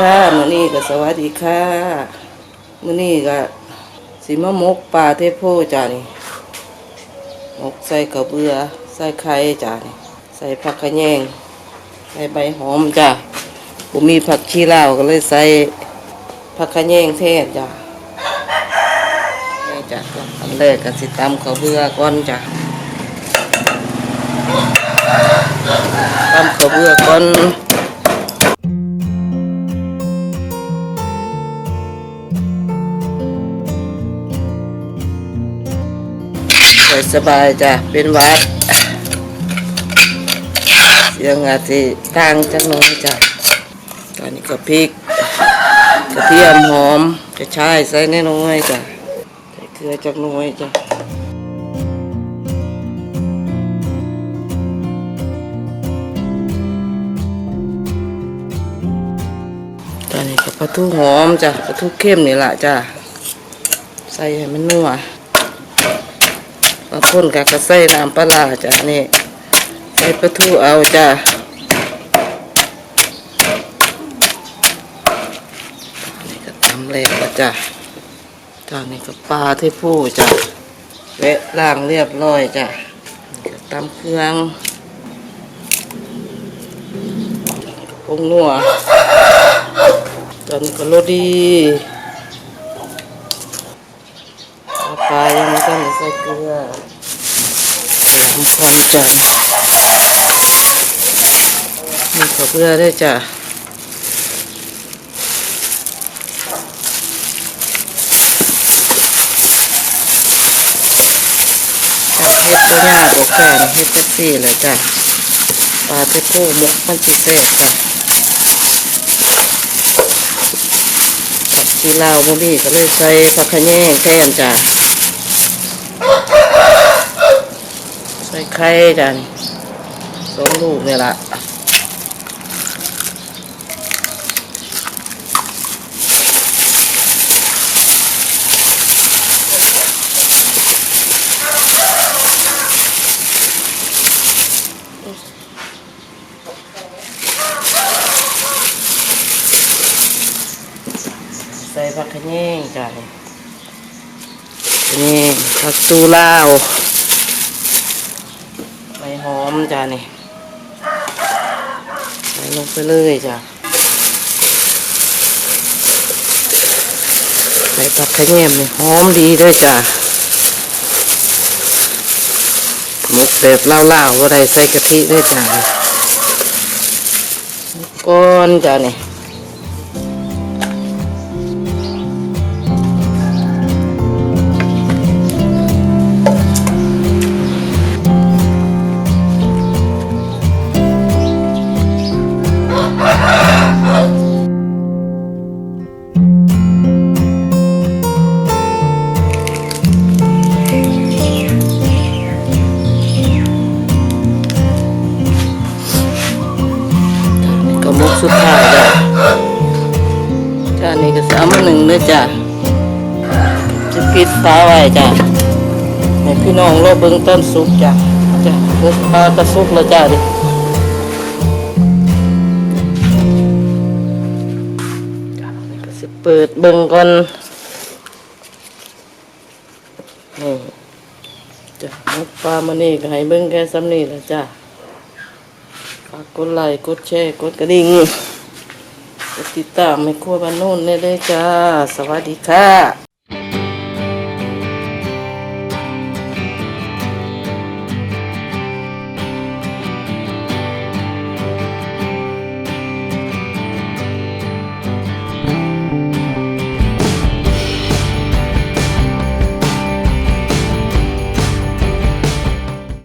จ้ามื้อนี้ก็สวัสดีค่ะมื้อนี้ก็สิมามกปลาเทโพจ้านี่มกใส่กระเบือใส่ไข่จ้านี่ใส่ผักขะแยงใส่ใบหอมจ้าผมมีผักชีลาวก็เลยใส่ผักขะแยงแทนจ้านี่จ้าอันแรกก็สิตำกระเบือก่อนจ้าตำกระเบือก่อน สบายจ้ะ เป็นวัด เสียงอาจจะต่างจังน้อยจ้ะ ตอนนี้ก็พริกกระเทียมหอมกระชายใส่น้อยจ้ะใส่เกลือจักน้อยจ้ะตอนนี้ก็ปลาทูหอมจ้ะปลาทูเข้มนี่แหละจ้ะใส่ให้มันนัว บางคนก็กระใส่น้ำปลาจ้ะนี่ใส่ปลาทูเอาจ้ะนี่ก็ทำแล้วละจ้ะตอนนี้ก็ปลาที่ผู้จ้ะแวะล้างเรียบร้อยจ้ะตำเครื่องปรุงนัวตอนก็โรดีเอาปลายังไม่ต้อง ใส่เกลือหอมก่อนจ้ะนี่ขอเกลือได้วยจ้ะจับเฮ็ดตัวยากบอกกันเฮ็ดจักซี่เลยจ้ะปลาเต้โก้มกมันจะเสกจ้ะผักชีลาวบ่มีก็เลยใส่ผักขะแยงแทนจ้ะ ใส่ไข่จ้ะนี่สองลูกเนี่ยละใส่ผักขะแยงจ้ะนี่นี่ผักตูลาว มจ้านี่ใส่ลงไปเลยจ้ะใส่ผักขะแยมนี่หอมดีด้วยจ้ะหมกแบบเล่าวๆว่าได้ใส่กะทิด้วยจ้ะก้อนจ้ะนี่ สุดท้ายจ้ะจ้านี่ก็สามหนึ่งเลยจ้ะจะปิดฟ้าไว้จ้ะให้พี่น้องรอเบิ่งต้นสุกจ้ะจ้ะเบิ่งปลากระสุกแล้วจ้ะดิจ้ะเปิดเบิ่งก่อนนี่จ้ะมุกปลามานี่ก็ให้เบิ่งแค่ซ้ำนี่แหละจ้ะากกดไลค์กดแชร์กดกระดิ่งกดติดตามไม่ครัวบ้านโน่นได้เลยจ้า สวัสดีค่ะ